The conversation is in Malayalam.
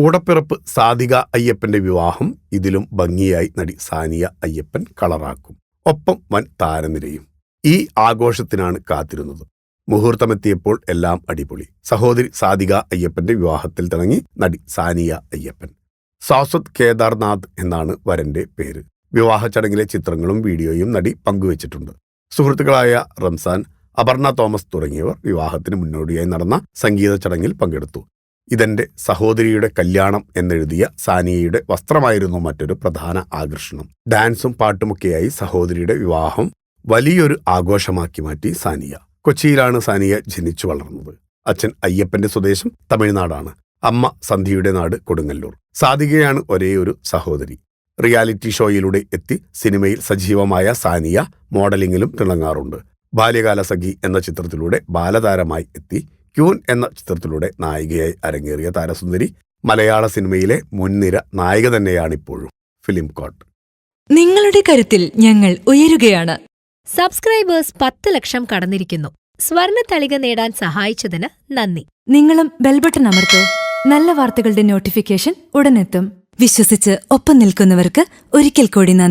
കൂടപ്പിറപ്പ് സാധിക അയ്യപ്പന്റെ വിവാഹം ഇതിലും ഭംഗിയായി നടി സാനിയ അയ്യപ്പൻ കളറാക്കും. ഒപ്പം വൻ താരനിരയും ഈ ആഘോഷത്തിനാണ് കാത്തിരുന്നത്. മുഹൂർത്തമെത്തിയപ്പോൾ എല്ലാം അടിപൊളി. സഹോദരി സാധിക അയ്യപ്പന്റെ വിവാഹത്തിൽ തിളങ്ങി നടി സാനിയ അയ്യപ്പൻ. സാസ്വത് കേദാർനാഥ് എന്നാണ് വരന്റെ പേര്. വിവാഹ ചടങ്ങിലെ ചിത്രങ്ങളും വീഡിയോയും നടി പങ്കുവച്ചിട്ടുണ്ട്. സുഹൃത്തുക്കളായ റംസാൻ അപർണ തോമസ് തുടങ്ങിയവർ വിവാഹത്തിന് മുന്നോടിയായി നടന്ന സംഗീത ചടങ്ങിൽ പങ്കെടുത്തു. ഇതെന്റെ സഹോദരിയുടെ കല്യാണം എന്നെഴുതിയ സാനിയയുടെ വസ്ത്രമായിരുന്നു മറ്റൊരു പ്രധാന ആകർഷണം. ഡാൻസും പാട്ടുമൊക്കെയായി സഹോദരിയുടെ വിവാഹം വലിയൊരു ആഘോഷമാക്കി മാറ്റി സാനിയ. കൊച്ചിയിലാണ് സാനിയ ജനിച്ചു വളർന്നത്. അച്ഛൻ അയ്യപ്പന്റെ സ്വദേശം തമിഴ്നാടാണ്. അമ്മ സന്ധ്യയുടെ നാട് കൊടുങ്ങല്ലൂർ. സാധികയാണ് ഒരേ ഒരു സഹോദരി. റിയാലിറ്റി ഷോയിലൂടെ എത്തി സിനിമയിൽ സജീവമായ സാനിയ മോഡലിംഗിലും തിളങ്ങാറുണ്ട്. ബാല്യകാല സഖി എന്ന ചിത്രത്തിലൂടെ ബാലതാരമായി എത്തി ക്യൂൻ എന്ന ചിത്രത്തിലൂടെ നായികയായി അരങ്ങേറിയ താരസുന്ദരി മലയാള സിനിമയിലെ മുൻനിര നായിക തന്നെയാണ് ഇപ്പോഴും ഫിലിം കോട്ട്. നിങ്ങളുടെ കരുത്തിൽ ഞങ്ങൾ ഉയരുകയാണ്. സബ്സ്ക്രൈബേഴ്സ് പത്ത് ലക്ഷം കടന്നിരിക്കുന്നു. സ്വർണ തളിക നേടാൻ സഹായിച്ചതിന് നന്ദി. നിങ്ങളും ബെൽബട്ടൺ അമർത്തോ. നല്ല വാർത്തകളുടെ നോട്ടിഫിക്കേഷൻ ഉടനെത്തും. വിശ്വസിച്ച് ഒപ്പം നിൽക്കുന്നവർക്ക് ഒരിക്കൽ കൂടി നന്ദി.